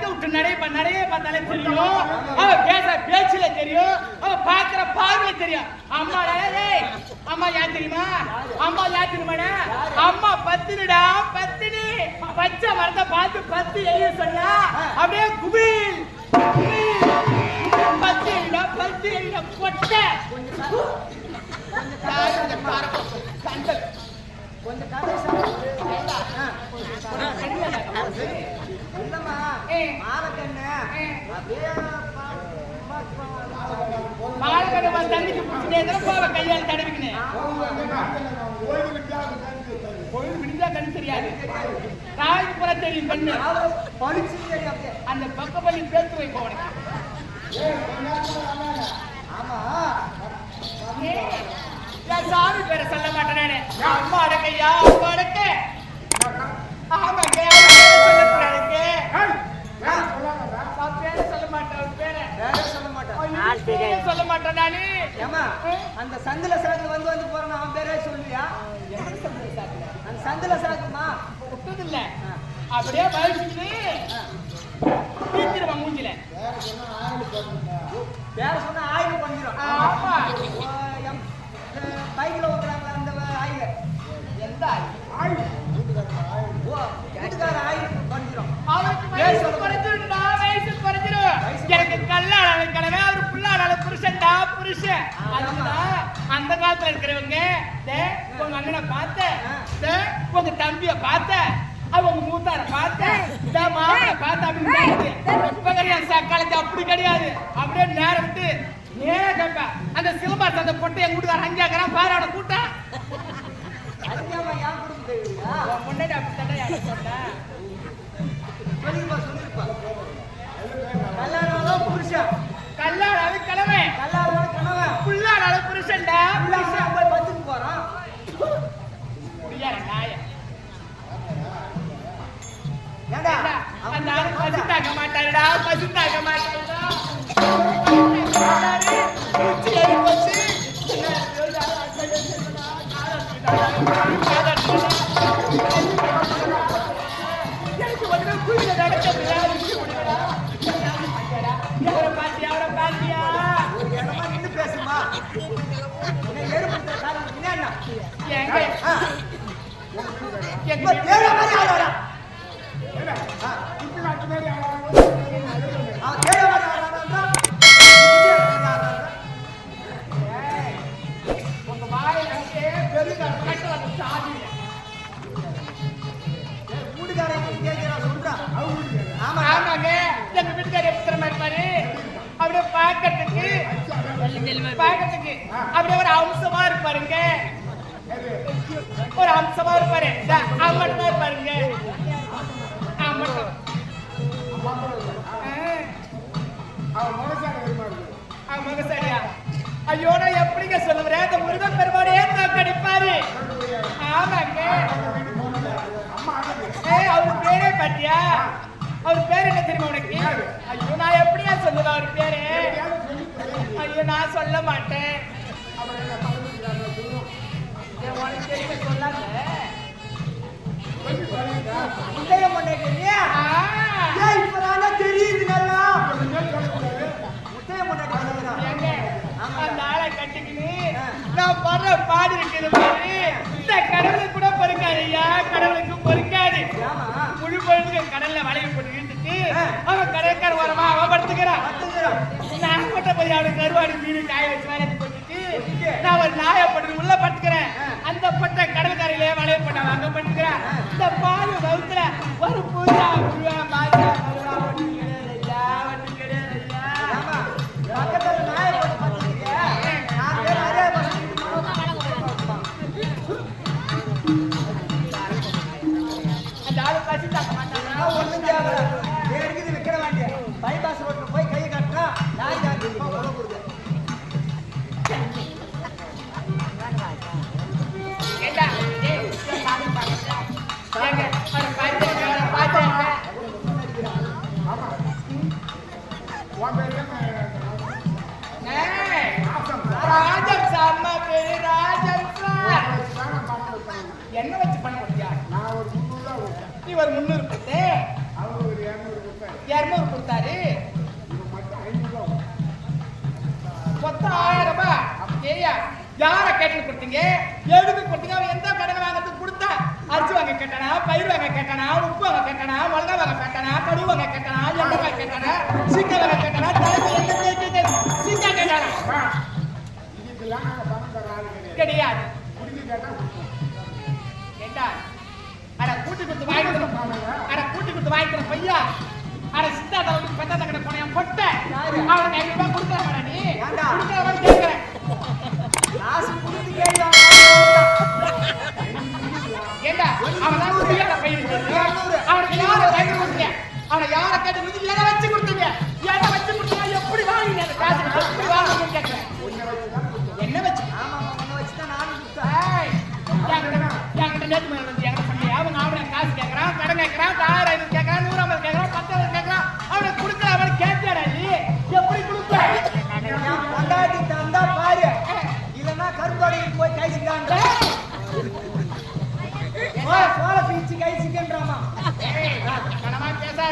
நடக்க விட்டு நடைய நடைய பார்த்தாலே தெரியும் அவ பேச பேச்சுல தெரியும். அவ பார்க்கிற பார்வையில தெரியும். அம்மா அம்மா யார் தெரியுமா? அம்மா யார் தெரியுமாடா அம்மா பத்தினிடா பத்தினி. பச்சை மரத்தை பார்த்து பத்து எழுத சொன்னா அப்படியே குபில் பத்து எழுடா பத்து எழுடா பொட்டை. கண்டல் கொஞ்சம் மாலக்கடை வந்து தண்ணிக்கு பிடிச்சிட்டே போவ கையால் தடவிக்கினு? பொழுது விடிஞ்சா கண்ணு தெரியாது. ராஜ் புற தெரியும் கண்ணு. அந்த பக்க பள்ளி பேத்து வைப்போம் உனக்கு சாமி பேரை சொல்ல மாட்டேன். அம்மா அடக்கையா அம்மா அடக்க ஆமாங்க அவன் பேரை சொல்லக்கூடாதுங்க நான் பேரை சொல்ல மாட்டேன் அவன் பேரை வேற சொல்ல மாட்டான் ஐயோ, நானு. ஏமா அந்த சந்தில சாக்கு வந்து வந்து போறான் அவன் பேரே சொல்லுவியா? அந்த சந்தில சாக்குமா? விட்டதில்ல அப்படியே பயந்துட்டு தீர்த்திருவான் மூஞ்சில. பேர சொன்னா ஆயுள் பண்ணிடும் அந்த காலத்துல இருக்கிறவங்க உங்க அண்ணனை பார்த்த. உங்க தம்பிய பார்த்த. அவங்க மூத்தார பார்த்த. மாமனை பார்த்த. அப்படின்னு. இப்ப கிடையாது காலத்து அப்படி கிடையாது. அப்படியே நேரம் விட்டு நேரா கேட்பேன் அந்த சிலம்பாசம் அந்த பொட்டை எங்க வீட்டுக்கார அஞ்சாக்கிறேன் குடும்பம் தெரியுதா உன் முன்னாடி எனக்கு சொன்னேன் சொல்லிருப்பா சொல்லிருப்பா இடமா நின்னு பேசுமா என்ன அப்படியே ஒரு அம்சமா இருப்பாருங்க ஒரு அம்சமா இருப்பாரு அம்மன் தான் இருப்பாருங்க அம்மட்டம் ஆ, மகசாரியா ஐயோ நான் எப்படிங்க சொல்லுறேன் இந்த முருகன் பெருமானே தோக்கடிப்பாரு ஆமாங்க. ஏய் அவர் பேரே பாத்தியா? அவர் பேர் என்ன தெரியுமா உனக்கு? ஐயோ நான் எப்படியா சொல்லுவேன் அவர் பேரு? ஐயோ நான் சொல்ல மாட்டேன். தெரியுது கட்டிக்கின்னு நான் படுற பாடு இருக்குது இந்த கடவுளுக்கு கூட பொறுக்காது ஐயா கடவுளுக்கு பொறுக்காது முழு கடல்ல வளைய போட்டு இழுத்துட்டு அவன் கடற்கரை ஓரமா அவன் படுத்துக்கிறான் நான் கொட்ட போய் அவனுக்கு கருவாடு மீன் காய வச்சு வேலை நான் ஒரு நாயப்பட்டு உள்ள படுத்துக்கிறேன். அந்த பட்ட கடற்கரையிலே வளையப்பட்ட போட்டு அங்க பண்ணிக்கிறேன் இந்த பாலு வகுத்துல ஒரு புது ஒரு முன்னூறு கொடுத்து. இருநூறு கொடுத்தாரு. மொத்தம் ஆயிரம் ரூபாய். ஏய்யா யார கேட்டு கொடுத்தீங்க? எதுக்கு கொடுத்தீங்க? அவன் எந்த கடன் வாங்குறதுக்கு கொடுத்தா? அரிசி வாங்க கேட்டானா பயிர் வாங்க கேட்டானா உப்பு வாங்க கேட்டானா மிளகா வாங்க கேட்டானா கடுகு வாங்க கேட்டானா எண்ணெய் கேட்டானா வாங்க கேட்டானா கேட்டானா கிடையாது. கொடுத்து வாங்கிக்கணும் பையா? அட சித்தா தலைவருக்கு பெத்தா தக்கட போனேன் பொட்ட. யாரு? அவனுக்கு ஐநூறு ரூபாய் கொடுக்கறா நீ. ஏண்டா? கொடுக்கறவன் கேட்கிறேன் காசு கொடுத்து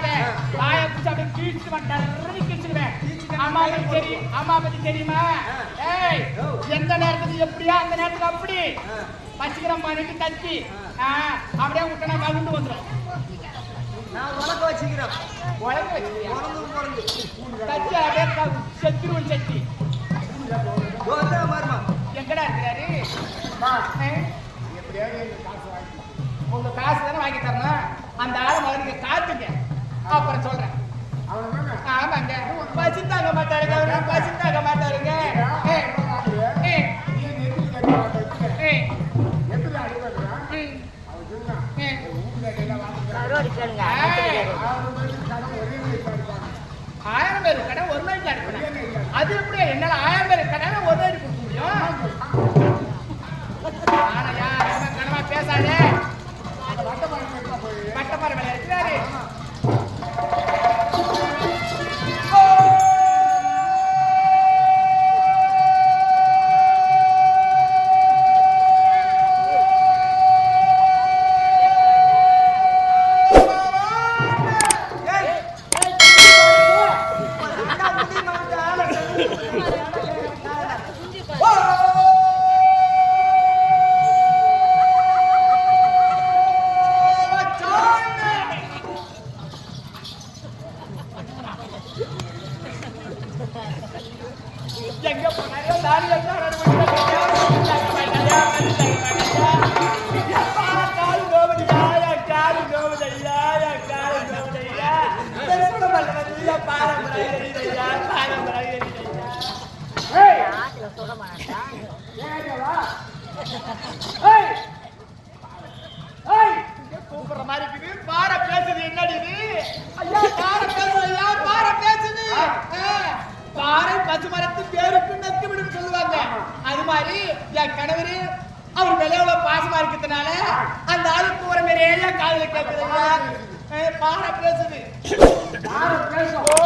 பேசாத. வாயை பிடிச்சு அப்படியே கிழிச்சிடுவேன். அம்மா பத்தி தெரி- அம்மா பத்தி தெரியுமா. ஏய் எந்த நேரத்துக்கு எப்படியா அந்த நேரத்துக்கு அப்படி. பண்ணிட்டு தட்டி ஆ, அப்படியே விட்டனா கவிழ்ந்து வந்துடும் நான் உனக்கு வச்சுக்கிறேன். உனக்கு பிறந்து தச்சு அப்படியே செத்துருவன் மர்மா எங்கடா இருக்கிறாரு? உங்க காசு தானே வாங்கி தரணும். அந்த ஆளு முதல்ல நீங்க காத்துங்க அப்புறம் சொல்றேன். ஆமாங்க. பசி தாங்க மாட்டாருங்க. அவரு பசி தாங்க மாட்டாருங்க ஆயிரம் பேர் கடை ஒரு அனுப்புறேன். அது எப்படி மாட்டா ஏய்! ஏய்! கூப்பிடுற மாதிரி இருக்குது. பார பேசுது என்னடி ஐயா, பார பேசுது. ஆ, பாறை மரத்து பேருக்கு நத்து விடும் சொல்லுவாங்க அது மாதிரி என் கணவரு அவர் மேல எவ்வளவு பாசமா இருக்கிறதுனால அந்த ஆளு கூற மாதிரி ஏயா காதுல. ஏய், பார பேசுது. ஓ அச்சா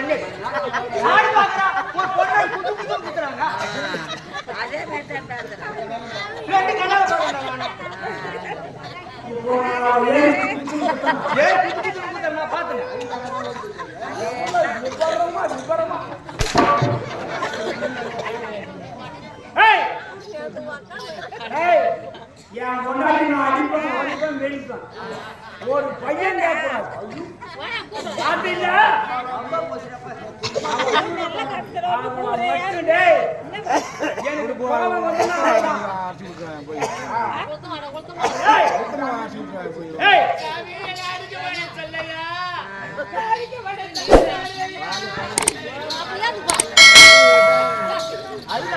கண்ணு ஆடு பாக்குறா. ஒரு பொண்ணை குத்து குத்து குத்துறாங்க. அதே ரெண்டு ஏய், என் முன்னாடி நான் அடிப்பேன் அடிப்பேன் வெடிப்பேன். ஒரு பையன் எனக்கு கோபம் வந்துன்னா அவ்வளவுதான். ஏய், ஏய் அதுல